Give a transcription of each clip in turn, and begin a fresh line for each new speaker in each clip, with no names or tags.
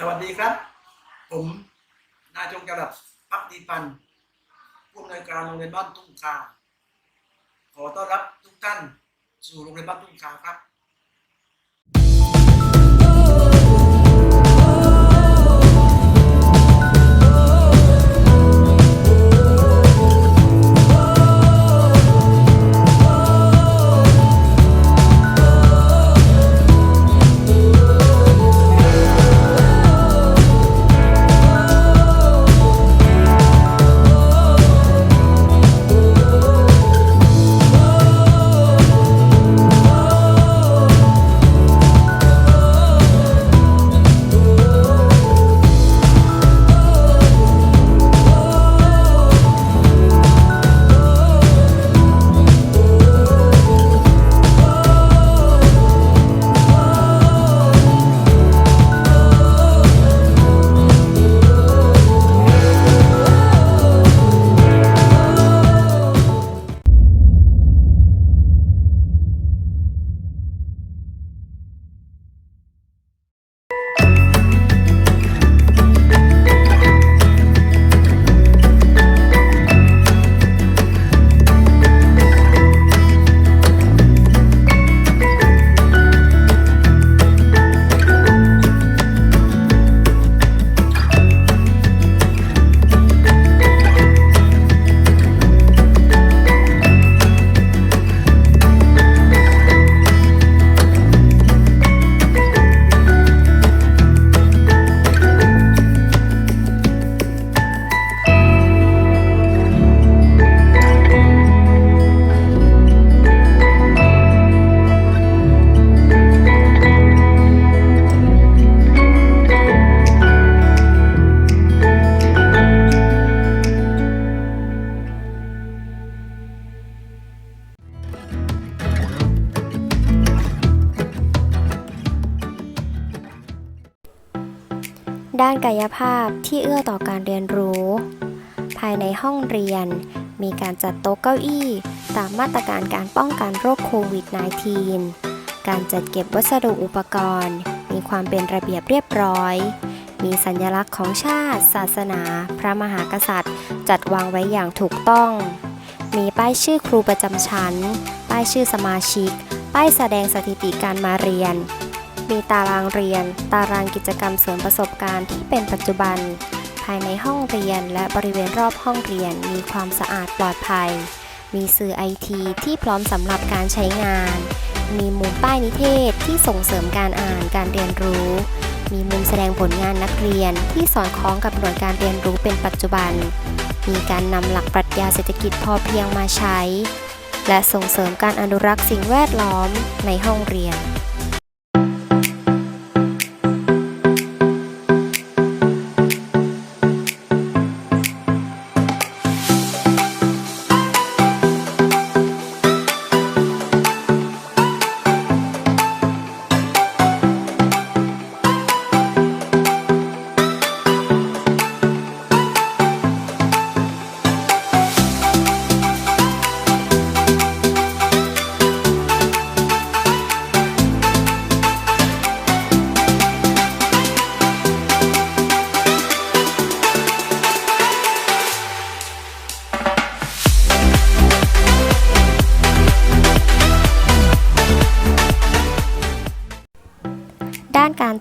สวัสดีครับ ผมนายจงจรับพักดีพันธ์ผู้อำนวยการโรงเรียนบ้านทุ่งคาขอต้อนรับทุกท่านสู่โรงเรียนบ้านทุ่งคาครับ
กายภาพที่เอื้อต่อการเรียนรู้ ภายในห้องเรียน มีการจัดโต๊ะเก้าอี้ ตามมาตรการการป้องกันโรคโควิด -19 การจัดเก็บวัสดุอุปกรณ์ มีความเป็นระเบียบเรียบร้อย มีสัญลักษณ์ของชาติ ศาสนา พระมหากษัตริย์ จัดวางไว้อย่างถูกต้อง มีป้ายชื่อครูประจำชั้น ป้ายชื่อสมาชิก ป้ายแสดงสถิติการมาเรียน มีตารางเรียน ตารางกิจกรรมเสริมประสบการณ์ที่เป็นปัจจุบัน ภายในห้องเรียนและบริเวณรอบห้องเรียนมีความสะอาดปลอดภัย มีสื่อไอทีที่พร้อมสำหรับการใช้งาน มีมุมป้ายนิเทศที่ส่งเสริมการอ่านการเรียนรู้ มีมุมแสดงผลงานนักเรียนที่สอดคล้องกับหน่วยการเรียนรู้เป็นปัจจุบัน มีการนำหลักปรัชญาเศรษฐกิจพอเพียงมาใช้ และส่งเสริมการอนุรักษ์สิ่งแวดล้อมในห้องเรียน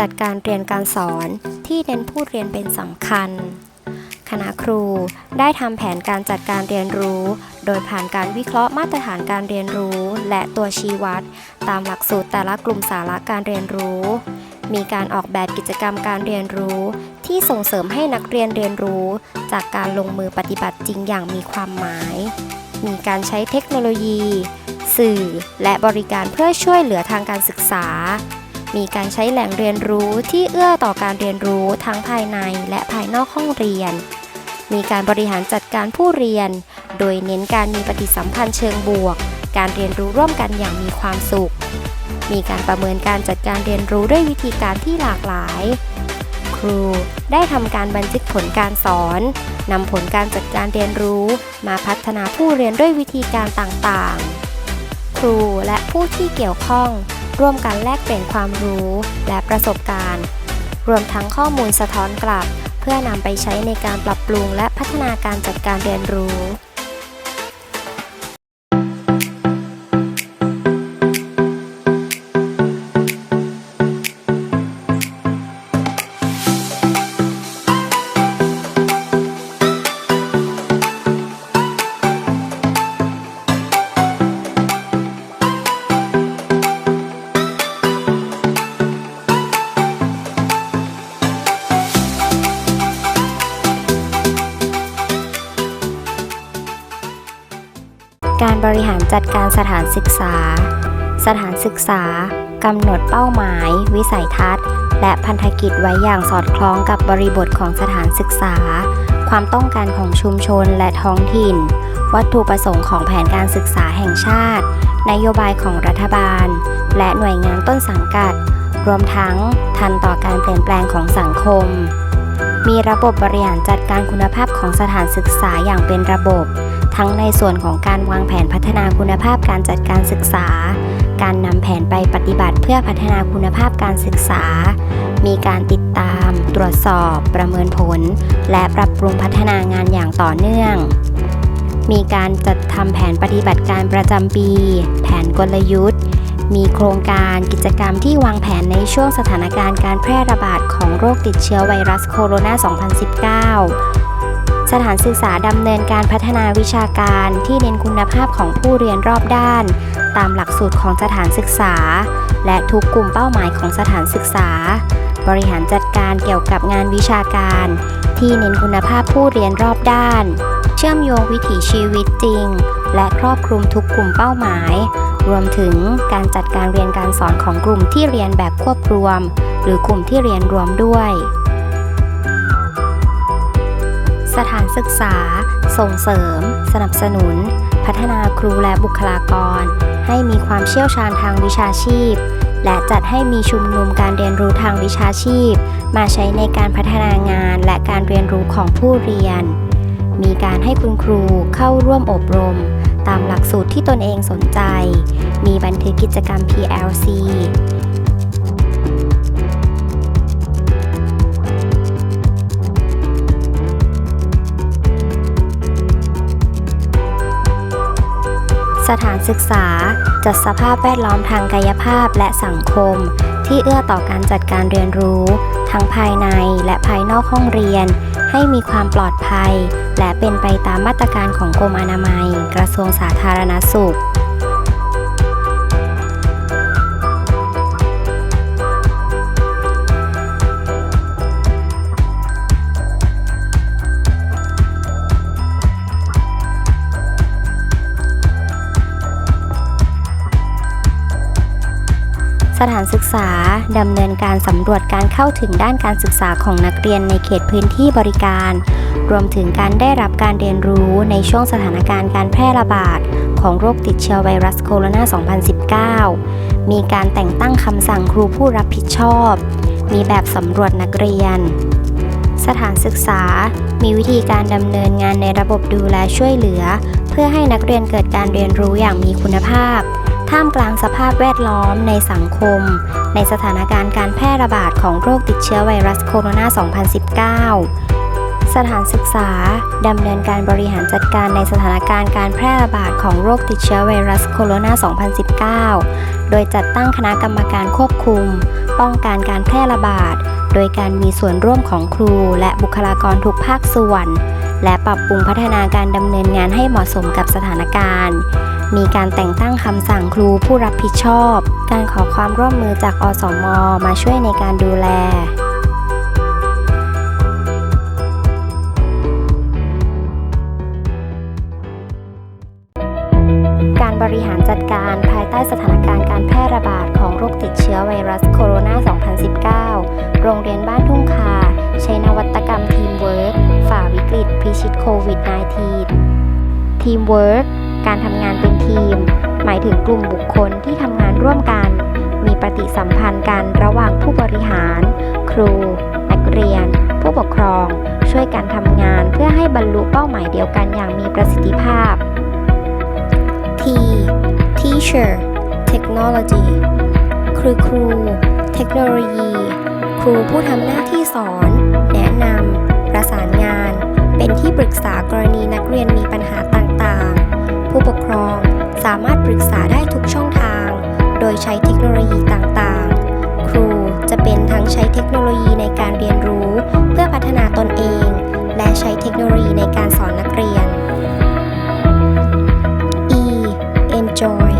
จัดการเรียนการสอนที่เน้นผู้เรียนเป็นสำคัญ คณะครูได้ทำแผนการจัดการเรียนรู้ โดยผ่านการวิเคราะห์มาตรฐานการเรียนรู้ และตัวชี้วัด ตามหลักสูตรแต่ละกลุ่มสาระการเรียนรู้ มีการออกแบบกิจกรรมการเรียนรู้ ที่ส่งเสริมให้นักเรียนเรียนรู้ จากการลงมือปฏิบัติจริงอย่างมีความหมาย มีการใช้เทคโนโลยี สื่อ และบริการเพื่อช่วยเหลือทางการศึกษา มีการใช้แหล่งเรียนรู้ที่เอื้อต่อการเรียนรู้ทั้งภายในและภายนอกห้องเรียน มีการบริหารจัดการผู้เรียน โดยเน้นการมีปฏิสัมพันธ์เชิงบวก การเรียนรู้ร่วมกันอย่างมีความสุข มีการประเมินการจัดการเรียนรู้ด้วยวิธีการที่หลากหลาย ครูได้ทำการบันทึกผลการสอนนำผลการจัดการเรียนรู้มาพัฒนาผู้เรียนด้วยวิธีการต่างๆ ครูและผู้ที่เกี่ยวข้อง ร่วมกันแลกเปลี่ยนความรู้และประสบการณ์ รวมทั้งข้อมูลสะท้อนกลับ เพื่อนำไปใช้ในการปรับปรุงและพัฒนาการจัดการเรียนรู้ จัดการสถานศึกษา สถานศึกษากำหนดเป้าหมาย วิสัยทัศน์ และพันธกิจไว้อย่างสอดคล้องกับบริบทของสถานศึกษา ความต้องการของชุมชนและท้องถิ่น วัตถุประสงค์ของแผนการศึกษาแห่งชาติ นโยบายของรัฐบาล และหน่วยงานต้นสังกัด รวมทั้งทันต่อการเปลี่ยนแปลงของสังคม มีระบบบริหารจัดการคุณภาพของสถานศึกษาอย่างเป็นระบบ ทั้งในส่วนของการวางแผนพัฒนาคุณภาพการจัดการศึกษา การนำแผนไปปฏิบัติเพื่อพัฒนาคุณภาพการศึกษา มีการติดตาม ตรวจสอบ ประเมินผล และปรับปรุงพัฒนางานอย่างต่อเนื่อง มีการจัดทำแผนปฏิบัติการประจำปี แผนกลยุทธ์ มีโครงการกิจกรรมที่วางแผนในช่วงสถานการณ์การแพร่ระบาดของโรคติดเชื้อไวรัสโคโรนา 2019 สถานศึกษาดำเนินการพัฒนาวิชาการที่เน้นคุณภาพของผู้เรียนรอบด้าน ตามหลักสูตรของสถานศึกษา และทุกกลุ่มเป้าหมายของสถานศึกษา บริหารจัดการเกี่ยวกับงานวิชาการ ที่เน้นคุณภาพผู้เรียนรอบด้าน เชื่อมโยงวิถีชีวิตจริง และครอบคลุมทุกกลุ่มเป้าหมาย รวมถึงการจัดการเรียนการสอนของกลุ่มที่เรียนแบบควบรวม หรือกลุ่มที่เรียนรวมด้วย สถานศึกษา ส่งเสริม สนับสนุน พัฒนาครูและบุคลากร ให้มีความเชี่ยวชาญทางวิชาชีพ และจัดให้มีชุมนุมการเรียนรู้ทางวิชาชีพ มาใช้ในการพัฒนางานและการเรียนรู้ของผู้เรียน มีการให้คุณครูเข้าร่วมอบรม ตามหลักสูตรที่ตนเองสนใจ มีบันทึกกิจกรรม PLC สถานศึกษา จัดสภาพแวดล้อมทางกายภาพและสังคม ที่เอื้อต่อการจัดการเรียนรู้ ทั้งภายในและภายนอกห้องเรียน ให้มีความปลอดภัย และเป็นไปตามมาตรการของกรมอนามัย กระทรวงสาธารณสุข สถานศึกษาดำเนินการสำรวจการเข้าถึงด้านการศึกษาของนักเรียนในเขตพื้นที่บริการ รวมถึงการได้รับการเรียนรู้ในช่วงสถานการณ์การแพร่ระบาด ของโรคติดเชื้อไวรัสโคโรนา 2019 มีการแต่งตั้งคำสั่งครูผู้รับผิดชอบ มีแบบสำรวจนักเรียน สถานศึกษา มีวิธีการดำเนินงานในระบบดูแลช่วยเหลือ เพื่อให้นักเรียนเกิดการเรียนรู้อย่างมีคุณภาพ ท่ามกลางสภาพแวดล้อมในสังคม ในสถานการณ์การแพร่ระบาดของโรคติดเชื้อไวรัสโคโรนา 2019 สถานศึกษาดำเนินการบริหารจัดการในสถานการณ์การแพร่ระบาดของโรคติดเชื้อไวรัสโคโรนา 2019 โดยจัดตั้งคณะกรรมการควบคุม ป้องกันการแพร่ระบาด โดยการมีส่วนร่วมของครู และบุคลากรทุกภาคส่วน และปรับปรุงพัฒนาการดำเนินงานให้เหมาะสมกับสถานการณ์ มีการแต่งตั้งคำสั่งครูผู้รับผิดชอบ การขอความร่วมมือจากอสม มาช่วยในการดูแลการบริหารจัดการภายใต้สถานการณ์การแพร่ระบาดของโรคติดเชื้อไวรัสโคโรนา 2019 โรงเรียนบ้านทุ่งคา ใช้นวัตกรรมทีมเวิร์กฝ่าวิกฤตพิชิตโควิด -19 ทีมเวิร์กการทำงานเป็นทีม หมายถึงกลุ่มบุคคลที่ทำงานร่วมกัน มีปฏิสัมพันธ์กันระหว่างผู้บริหาร ครู นักเรียน ผู้ปกครอง ช่วยกันทำงานเพื่อให้บรรลุเป้าหมายเดียวกันอย่างมีประสิทธิภาพ T Teacher Technology คือครู เทคโนโลยี ครูผู้ทำหน้าที่สอน แนะนำประสานงาน เป็นที่ปรึกษากรณีนักเรียนมีปัญหาต่าง ผู้ปกครองสามารถปรึกษาได้ทุกช่องทาง โดยใช้เทคโนโลยีต่างๆ ครูจะเป็นทั้งใช้เทคโนโลยีในการเรียนรู้ เพื่อพัฒนาตนเอง และใช้เทคโนโลยีในการสอนนักเรียน E enjoy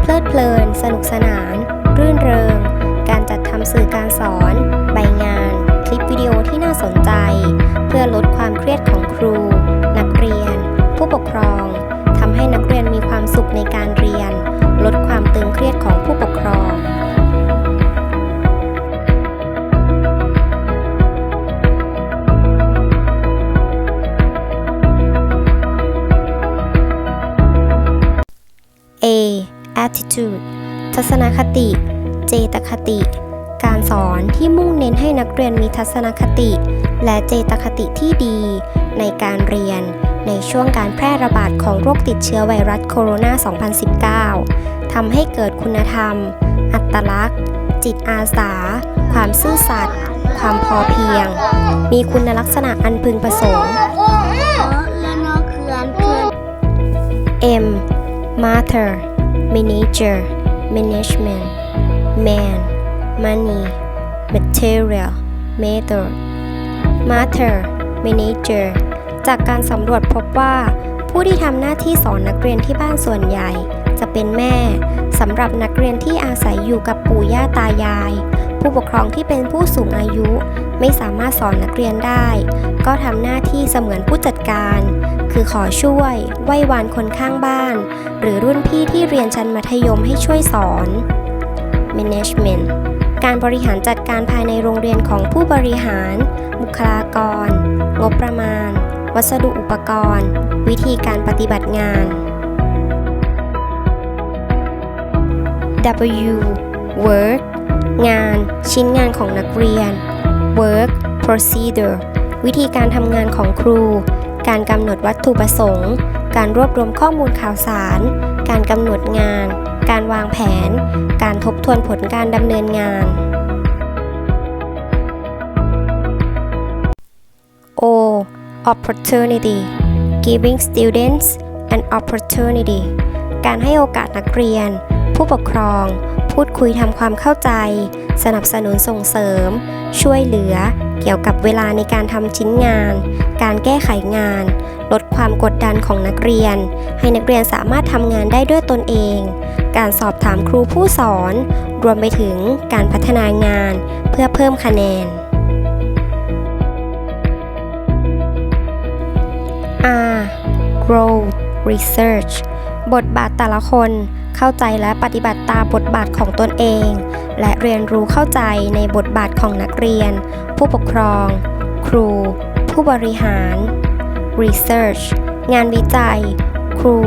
เพลิดเพลิน สนุกสนาน รื่นเริง การจัดทำสื่อการสอน ใบงาน คลิปวิดีโอที่น่าสนใจ เพื่อลดความเครียดของครู นักเรียน ผู้ปกครอง ของผู้ปกครอง A attitude ทัศนคติ เจตคติ การสอนที่มุ่งเน้นให้นักเรียนมีทัศนคติ และเจตคติที่ดี ในการเรียนในช่วงการแพร่ระบาดของโรคติดเชื้อไวรัสโคโรนา 2019 ทำให้เกิดคุณธรรม อัตลักษณ์ จิตอาสา ความซื่อสัตย์ ความพอเพียง มีคุณลักษณะอันพึงประสงค์ M Matter Manager Management Man Money Material Method Matter Manager จากการสำรวจพบว่าผู้ที่ทำหน้าที่สอนนักเรียนที่บ้านส่วนใหญ่ จะเป็นแม่สำหรับนักเรียนที่อาศัยอยู่กับปู่ย่าตายาย ผู้ปกครองที่เป็นผู้สูงอายุ ไม่สามารถสอนนักเรียนได้ ก็ทำหน้าที่เสมือนผู้จัดการ คือขอช่วยไหว้วานคนข้างบ้าน หรือรุ่นพี่ที่เรียนชั้นมัธยมให้ช่วยสอน Management การบริหารจัดการภายในโรงเรียนของผู้บริหาร บุคลากร งบประมาณ วัสดุอุปกรณ์ วิธีการปฏิบัติงาน W work งาน ชิ้นงานของนักเรียน work procedure วิธีการทำงานของครู การกำหนดวัตถุประสงค์ การรวบรวมข้อมูลข่าวสาร การกำหนดงาน การวางแผน การทบทวนผลการดำเนินงาน O opportunity giving students an opportunity การให้โอกาสนักเรียน ผู้ปกครอง พูดคุยทำความเข้าใจ สนับสนุนส่งเสริม ช่วยเหลือ เกี่ยวกับเวลาในการทำชิ้นงาน การแก้ไขงาน ลดความกดดันของนักเรียน ให้นักเรียนสามารถทำงานได้ด้วยตนเอง การสอบถามครูผู้สอน รวมไปถึงการพัฒนางาน เพื่อเพิ่มคะแนน R Growth Research บทบาทแต่ละคน เข้าใจและปฏิบัติตามบทบาทของตนเอง และเรียนรู้เข้าใจในบทบาทของนักเรียน ผู้ปกครอง ครู ผู้บริหาร Research งานวิจัย ครู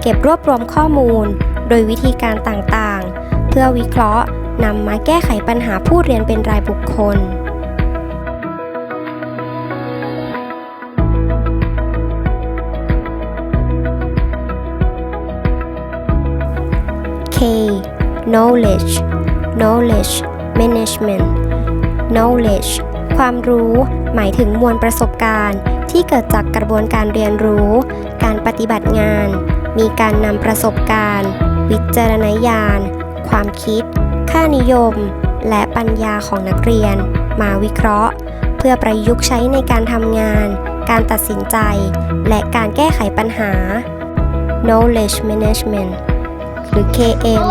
เก็บรวบรวมข้อมูล โดยวิธีการต่างๆ เพื่อวิเคราะห์นำมาแก้ไขปัญหาผู้เรียนเป็นรายบุคคล knowledge knowledge management knowledge ความรู้หมายถึงมวลประสบการณ์ที่เกิดจากกระบวนการเรียนรู้ การปฏิบัติงาน มีการนำประสบการณ์ วิจารณญาณ ความคิด ค่านิยม และปัญญาของนักเรียน มาวิเคราะห์ เพื่อประยุกต์ใช้ในการทำงาน การตัดสินใจ และการแก้ไขปัญหา knowledge management รือ KM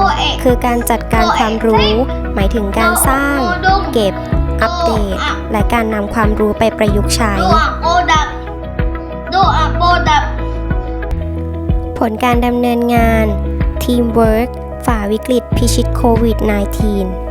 คือการจัดการความรู้ หมายถึงการสร้าง เก็บ อัปเดต และการนำความรู้ไปประยุกต์ใช้
ดูอะโปดับดูอะโปดับ
ผลการดำเนินงาน Teamwork ฝ่าวิกฤตพิชิตโควิด -19